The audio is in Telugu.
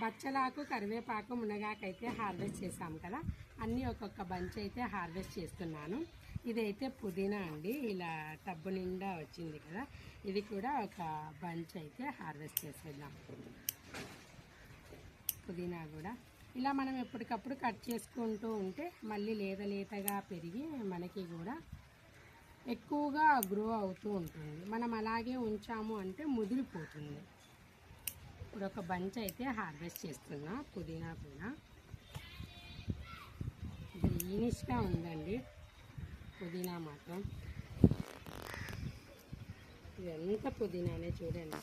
బచ్చలాకు కరివేపాకు మునగాకైతే హార్వెస్ట్ చేసాం కదా. అన్నీ ఒక్కొక్క బంచ్ అయితే హార్వెస్ట్ చేస్తున్నాను. ఇదైతే పుదీనా అండి. ఇలా టబ్బు నిండా వచ్చింది కదా. ఇది కూడా ఒక బంచ్ అయితే హార్వెస్ట్ చేసేద్దాం. పుదీనా కూడా. ఇలా మనం ఎప్పటికప్పుడు కట్ చేసుకుంటూ ఉంటే మళ్ళీ లేత లేతగా పెరిగి మనకి కూడా ఎక్కువగా గ్రో అవుతూ ఉంటుంది. మనం అలాగే ఉంచాము అంటే ముదిరిపోతుంది. ఇప్పుడు ఒక బంచ్ అయితే హార్వెస్ట్ చేస్తున్నా పుదీనా కూడా. గ్రీనిష్గా ఉందండి పుదీనా మాత్రం. ఇదంతా పుదీనానే చూడండి.